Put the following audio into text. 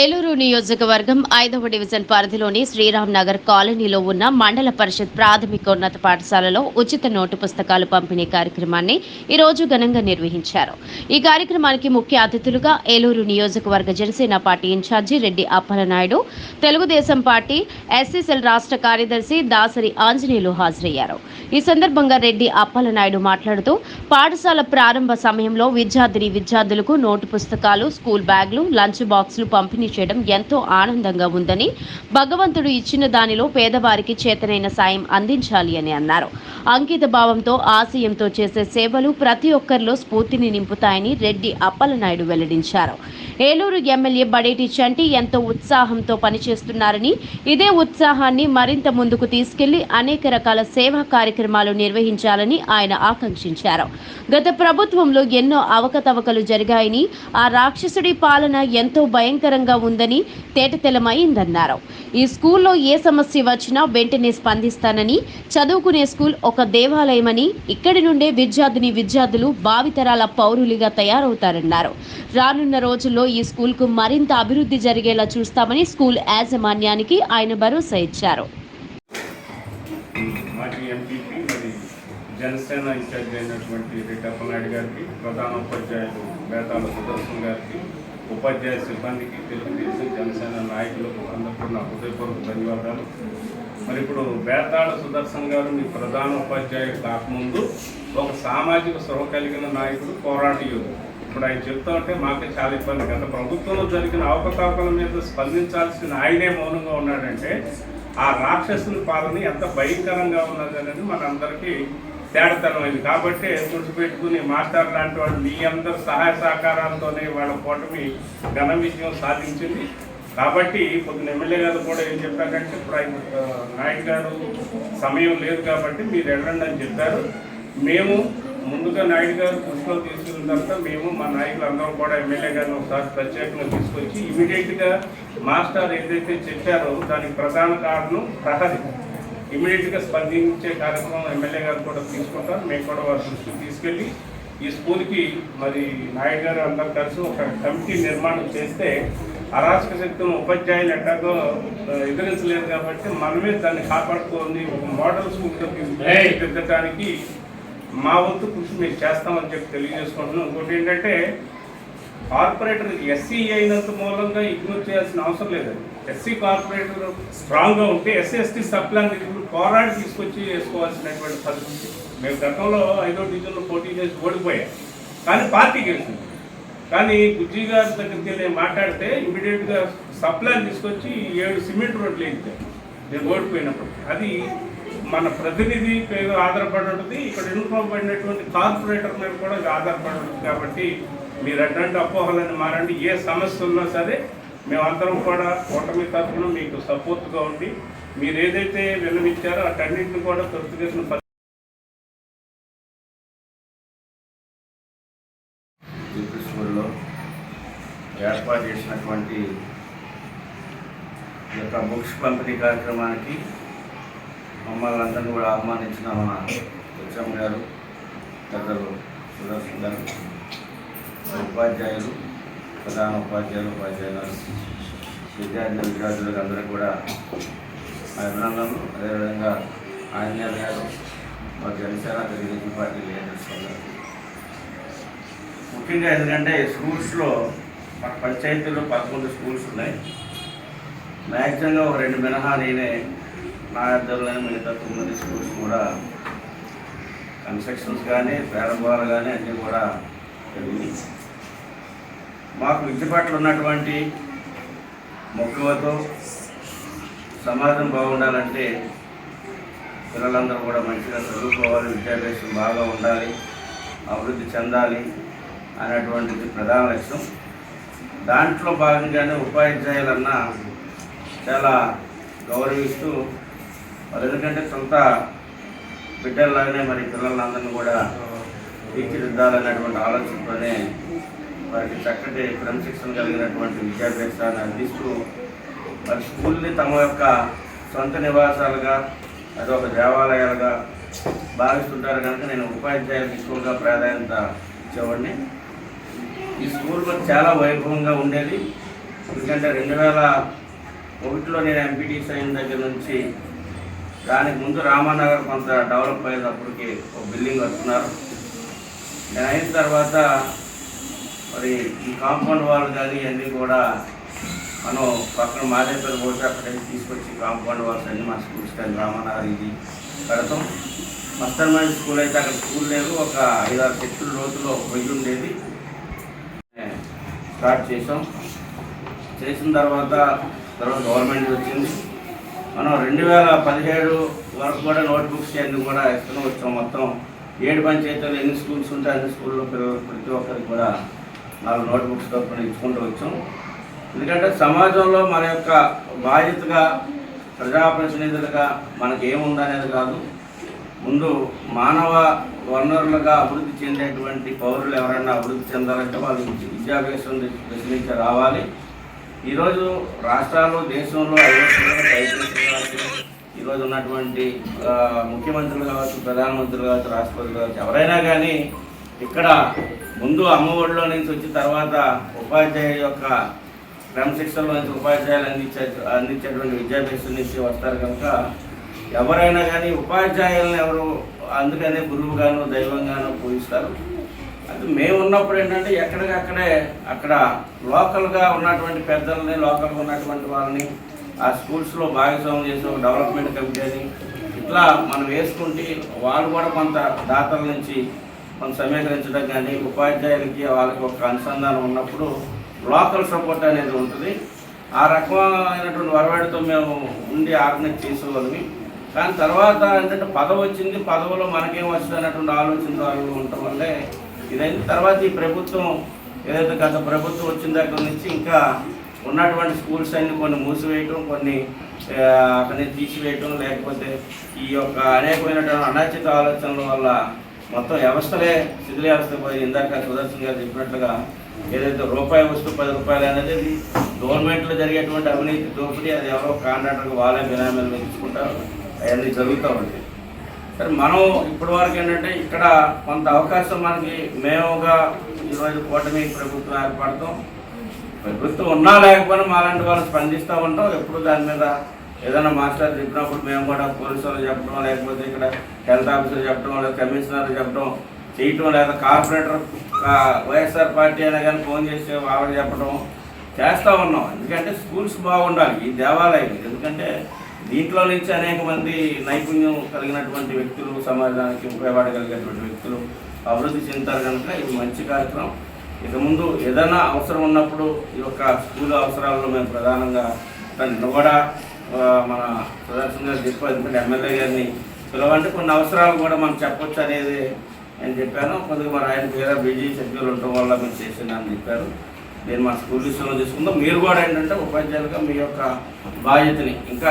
ఏలూరు నియోజకవర్గం ఐదవ డివిజన్ పరిధిలోని శ్రీరామ్ నగర్ కాలనీలో ఉన్న మండల పరిషత్ ప్రాథమికోన్నత పాఠశాలలో ఉచిత నోటు పుస్తకాలు పంపిణీ కార్యక్రమాన్ని ఈ రోజు ఘనంగా నిర్వహించారు. ఈ కార్యక్రమానికి ముఖ్య అతిథులుగా ఏలూరు నియోజకవర్గ Janasena party in-charge Reddy Appalanaidu Telugu Desam party SSL రాష్ట్ర కార్యదర్శి దాసరి ఆంజనేయులు హాజరయ్యారు. ఈ సందర్భంగా రెడ్డి అప్పలనాయుడు మాట్లాడుతూ పాఠశాల ప్రారంభ సమయంలో విద్యార్థిని విద్యార్థులకు నోటు పుస్తకాలు స్కూల్ బ్యాగ్లు లంచ్ బాక్సులు పంపిణీ చేయడం ఎంతో ఆనందంగా ఉందని భగవంతుడు ఇచ్చిన దానిలో పేదవారికి చేతనైన సాయం అందించాలి అని అన్నారు. అంకిత భావంతో ఆశయంతో చేసే సేవలు ప్రతి ఒక్కరిలో స్ఫూర్తిని నింపుతాయని రెడ్డి అప్పలనాయుడు వెల్లడించారు. ఏలూరు ఎమ్మెల్యే బడేటి చంటి ఎంతో ఉత్సాహంతో పనిచేస్తున్నారని ఇదే ఉత్సాహాన్ని మరింత ముందుకు తీసుకెళ్ళి అనేక రకాల సేవా కార్యక్రమాలు నిర్వహించాలని ఆయన ఆకాంక్షించారు. గత ప్రభుత్వంలో ఎన్నో అవకతవకలు జరిగాయని ఆ రాక్షసుడి పాలన ఎంతో భయంకరంగా ఉందని తేటతెలమైందన్నారు. ఈ స్కూల్లో ఏ సమస్య వచ్చినా వెంటనే స్పందిస్తానని చదువుకునే స్కూల్ ఒక దేవాలయమని ఇక్కడి నుండే విద్యార్థిని విద్యార్థులు భావితరాల పౌరులుగా తయారవుతారన్నారు. రానున్న రోజుల్లో ఈ స్కూల్కు మరింత అభివృద్ధి జరిగేలా చూస్తామని స్కూల్ యాజమాన్యానికి ఆయన భరోసా ఇచ్చారు. జనసేన ఇన్ఛార్జ్ అయినటువంటి రెడ్డప్ప నాయుడు గారికి ప్రధాన ఉపాధ్యాయులు బేతాల సుదర్శన్ గారికి ఉపాధ్యాయ సిబ్బందికి తెలుగుదేశం జనసేన నాయకులకు అందరికీ నా హృదయపూర్వక ధన్యవాదాలు. మరి ఇప్పుడు బేతాళ సుదర్శన్ గారు మీ ప్రధాన ఉపాధ్యాయుడు కాకముందు ఒక సామాజిక స్పృహ కలిగిన నాయకుడు పోరాట యోధుడు. ఇప్పుడు ఆయన చెప్తా ఉంటే మాకే చాలా ఇబ్బంది. గత ప్రభుత్వంలో జరిగిన అవకతవకల మీద స్పందించాల్సిన ఆయనే మౌనంగా ఉన్నాడంటే ఆ రాక్షసుల పాలన ఎంత భయంకరంగా ఉన్నదనేది మనందరికీ తేడతనం ఇది. కాబట్టి తుడిచిపెట్టుకుని మాస్టర్ లాంటి వాళ్ళు మీ అందరి సహాయ సహకారాలతోనే వాళ్ళ కూటమి ఘన విజయం సాధించింది. కాబట్టి పొద్దున ఎమ్మెల్యే గారు కూడా ఏం చెప్పారంటే ఇప్పుడు ఆయన నాయుడు గారు సమయం లేదు కాబట్టి మీరు వెళ్ళండి అని చెప్పారు. మేము ముందుగా నాయుడు గారు కృషిలో తీసుకున్న తర్వాత మేము మా నాయకులు అందరం కూడా ఎమ్మెల్యే గారిని ఒకసారి ప్రత్యేకంగా తీసుకొచ్చి ఇమీడియట్గా మాస్టర్ ఏదైతే చెప్పారో దానికి ప్రధాన కారణం ప్రహరీ. ఇమీడియట్గా స్పందించే కార్యక్రమం ఎమ్మెల్యే గారు కూడా తీసుకుంటారు. మేము కూడా వారి దృష్టికి తీసుకెళ్ళి ఈ స్కూల్కి మరి నాయుడు గారు అందరూ కలిసి ఒక కమిటీ నిర్మాణం చేస్తే అరాచక శక్తులను ఉపాధ్యాయులు ఎట్టాగో ఎదిరించలేదు కాబట్టి మనమే దాన్ని కాపాడుకోండి ఒక మోడల్ స్కూల్గా తీర్చిదిద్దడానికి మా వంతు కృషి మేము చేస్తామని చెప్పి తెలియజేసుకుంటున్నాం. ఇంకోటి ఏంటంటే కార్పొరేటర్ ఎస్సీ అయినంత మూలంగా ఇగ్నోర్ చేయాల్సిన అవసరం లేదు. ఎస్సీ కార్పొరేటర్ స్ట్రాంగ్గా ఉంటే ఎస్సీ ఎస్టీ సప్లాన్ ఇప్పుడు పోరాడి తీసుకొచ్చి వేసుకోవాల్సినటువంటి పరిస్థితి. మేము గతంలో ఐదో డివిజన్లో పోటీ చేసి ఓడిపోయాం. కానీ పార్టీ గెలిచింది. కానీ గుజ్జీ గారి దగ్గరికి వెళ్ళి మాట్లాడితే ఇమీడియట్గా సప్లాన్ తీసుకొచ్చి ఏడు సిమెంట్ రోడ్లు వేయించారు. నేను ఓడిపోయినప్పుడు. అది మన ప్రతినిధి మీద ఆధారపడి ఉంటుంది. ఇక్కడ ఎన్నుకోబడినటువంటి కార్పొరేటర్ మీద కూడా ఆధారపడి ఉంటుంది కాబట్టి మీరు అటువంటి అపోహలను మారండి. ఏ సమస్య ఉన్నా సరే మేమందరం కూడా కూటమి తరఫున మీకు సపోర్ట్గా ఉండి మీరు ఏదైతే విన్నవించారో అటన్నింటిని కూడా త్వరితగతిన స్కూల్లో ఏర్పాటు చేసినటువంటి ఈ యొక్క బుక్స్ పంపిణీ కార్యక్రమానికి మమ్మల్ని అందరినీ కూడా ఆహ్వానించిన మన ఉత్సవం గారు పెద్దలు సుదర్శన్ గారు. ఉపాధ్యాయులు ప్రధాన ఉపాధ్యాయులు ఉపాధ్యాయులు విద్యార్థి విద్యార్థులకు అందరూ కూడా అభినందనలు. అదేవిధంగా ఆంజనేయ గారు మా జనసేన తెలుగుదేశం పార్టీ లీడర్స్ ముఖ్యంగా ఎందుకంటే స్కూల్స్లో మన పంచాయతీలో పదకొండు స్కూల్స్ ఉన్నాయి. మ్యాక్సిమంగా ఒక రెండు మినహా నేనే నా ఇద్దరులోనే మిగతా తొమ్మిది స్కూల్స్ కూడా కన్స్ట్రక్షన్స్ కానీ ప్రారంభాలు కానీ అన్నీ కూడా జరిగినాయి మాకు విద్య పట్ల ఉన్నటువంటి మక్కువతో సమాజం బాగుండాలంటే పిల్లలందరూ కూడా మంచిగా చదువుకోవాలి విద్యాభ్యాసం బాగా ఉండాలి అభివృద్ధి చెందాలి అనేటువంటిది ప్రధాన లక్ష్యం. దాంట్లో భాగంగానే ఉపాధ్యాయులన్నా చాలా గౌరవిస్తూ మరి ఎందుకంటే సొంత బిడ్డల్లాగానే మరి పిల్లలందరినీ కూడా తీర్చిదిద్దాలనేటువంటి ఆలోచనతోనే వారికి చక్కటి క్రమశిక్షణ కలిగినటువంటి విద్యాభ్యాసాన్ని అందిస్తూ వారి స్కూల్ని తమ యొక్క సొంత నివాసాలుగా అది ఒక దేవాలయాలుగా భావిస్తుంటారు కనుక నేను ఉపాధ్యాయులకు ఎక్కువగా ప్రాధాన్యత ఇచ్చేవాడిని. ఈ స్కూల్ చాలా వైభవంగా ఉండేది. ఎందుకంటే రెండు వేల ఒకటిలో నేను ఎంపీటీసీ అయిన దగ్గర నుంచి దానికి ముందు రామానగర్ కొంత డెవలప్ అయ్యేటప్పటికి ఒక బిల్డింగ్ వస్తున్నారు నేను అయిన తర్వాత మరి ఈ కాంపౌండ్ వాల్ కానీ ఇవన్నీ కూడా మనం పక్కన మాదేపల్లి పోతే అక్కడికి తీసుకొచ్చి కాంపౌండ్ వాల్స్ అన్ని మా స్కూల్స్ కానీ రామనగర్ ఇది పెడతాం. మస్తర్మైన స్కూల్ అయితే అక్కడ స్కూల్ లేదు. ఒక ఐదారు చెట్లు రోజుల్లో పొయ్యి ఉండేది. స్టార్ట్ చేసాం చేసిన తర్వాత తర్వాత గవర్నమెంట్ వచ్చింది. మనం రెండు వేల పదిహేడు వరకు కూడా నోట్బుక్స్ అన్నీ కూడా ఇస్తూ వచ్చాం. మొత్తం ఏడు పంచాయతీలు ఎన్ని స్కూల్స్ ఉంటాయి అన్ని స్కూల్లో ప్రతి ఒక్కరికి కూడా నాలుగు నోట్బుక్స్ తప్పని ఇచ్చుకుంటూ వచ్చాం. ఎందుకంటే సమాజంలో మన యొక్క బాధ్యతగా ప్రజాప్రతినిధులుగా మనకి ఏముందనేది కాదు. ముందు మానవ వనరులుగా అభివృద్ధి చెందేటువంటి పౌరులు ఎవరైనా అభివృద్ధి చెందాలంటే వాళ్ళు విద్యాభ్యాసం దశ రావాలి. ఈరోజు రాష్ట్రాలు దేశంలో ఈరోజు ఉన్నటువంటి ముఖ్యమంత్రులు కావచ్చు ప్రధానమంత్రులు కావచ్చు రాష్ట్రపతులు కావచ్చు ఎవరైనా కానీ ఇక్కడ ముందు అమ్మఒడిలో నుంచి వచ్చిన తర్వాత ఉపాధ్యాయు యొక్క క్రమశిక్షణలో నుంచి ఉపాధ్యాయులు అందించే అందించేటువంటి విద్యాభ్యాసం నుంచి వస్తారు కనుక ఎవరైనా కానీ ఉపాధ్యాయులను ఎవరు అందుకనే గురువుగాను దైవంగాను పూజిస్తారు. అది మేము ఉన్నప్పుడు ఏంటంటే ఎక్కడికక్కడే అక్కడ లోకల్గా ఉన్నటువంటి పెద్దల్ని లోకల్గా ఉన్నటువంటి వాళ్ళని ఆ స్కూల్స్లో భాగస్వామ్యం చేసే ఒక డెవలప్మెంట్ కమిటీని ఇట్లా మనం వేసుకుంటే వాళ్ళు కూడా కొంత దాతల నుంచి మనం సమీకరించడం కానీ ఉపాధ్యాయులకి వాళ్ళకి ఒక అనుసంధానం ఉన్నప్పుడు లోకల్ సపోర్ట్ అనేది ఉంటుంది. ఆ రకమైనటువంటి వరవాడితో మేము ఉండి ఆర్గనైజ్ చేసేవాళ్ళమి. కానీ తర్వాత ఏంటంటే పదవి వచ్చింది పదవిలో మనకేం వస్తుంది అన్నటువంటి ఆలోచన వాళ్ళు ఉండటం వల్లే ఇదైన తర్వాత ఈ ప్రభుత్వం ఏదైతే గత ప్రభుత్వం వచ్చిన దగ్గర నుంచి ఇంకా ఉన్నటువంటి స్కూల్స్ అన్ని కొన్ని మూసివేయటం కొన్ని ఆ, అక్కడి తీసివేయటం లేకపోతే ఈ యొక్క అనేకమైనటువంటి అనాచిత ఆలోచనల వల్ల మొత్తం వ్యవస్థలే శిథిల వ్యవస్థ పోయి ఇందాక సుదర్శన్ గారు చెప్పినట్లుగా ఏదైతే రూపాయి వస్తువు పది రూపాయలు అనేది గవర్నమెంట్లో జరిగేటువంటి అవినీతి దోపిడీ అది ఎవరో కాంట్రాక్టర్కి వాళ్ళే బినామీలు పెంచుకుంటారు అవన్నీ జరుగుతూ ఉంటాయి. సరే మనం ఇప్పటి వరకు ఏంటంటే ఇక్కడ కొంత అవకాశం మనకి మేముగా ఈరోజు కూటమి ప్రభుత్వం ఏర్పడతాం. ప్రభుత్వం ఉన్నా లేకపోయినా మాలాంటి వాళ్ళు స్పందిస్తూ ఉంటాం. ఎప్పుడు దాని మీద ఏదైనా మాస్టర్ చెప్పినప్పుడు మేము కూడా పోలీసు వాళ్ళు చెప్పడం లేకపోతే ఇక్కడ హెల్త్ ఆఫీసర్ చెప్పడం లేదా కమిషనర్ చెప్పడం చేయటం లేదా కార్పొరేటర్ వైఎస్ఆర్ పార్టీ అయినా కానీ ఫోన్ చేసి వాళ్ళు చెప్పడం చేస్తూ ఉన్నాం. ఎందుకంటే స్కూల్స్ బాగుండాలి ఈ దేవాలయం ఎందుకంటే దీంట్లో నుంచి అనేక మంది నైపుణ్యం కలిగినటువంటి వ్యక్తులు సమాజానికి ఉపయోగపడగలిగినటువంటి వ్యక్తులు అభివృద్ధి చెందుతారు కనుక ఇది మంచి కార్యక్రమం. ఇక ముందు ఏదైనా అవసరం ఉన్నప్పుడు ఈ యొక్క స్కూల్ అవసరాలను మేము ప్రధానంగా నిన్న కూడా మన సుదర్శన్ గారు చెప్పారు. ఎమ్మెల్యే గారిని పిలవంటే కొన్ని అవసరాలు కూడా మనం చెప్పొచ్చు అనేది నేను చెప్పాను. కొద్దిగా మరి ఆయన వేరే బిజీ షెడ్యూల్ ఉండటం వల్ల మేము చేసిందని చెప్పారు. నేను మా స్కూల్ విషయంలో తీసుకుందాం మీరు కూడా ఏంటంటే ఉపాధ్యాయులుగా మీ యొక్క బాధ్యతని ఇంకా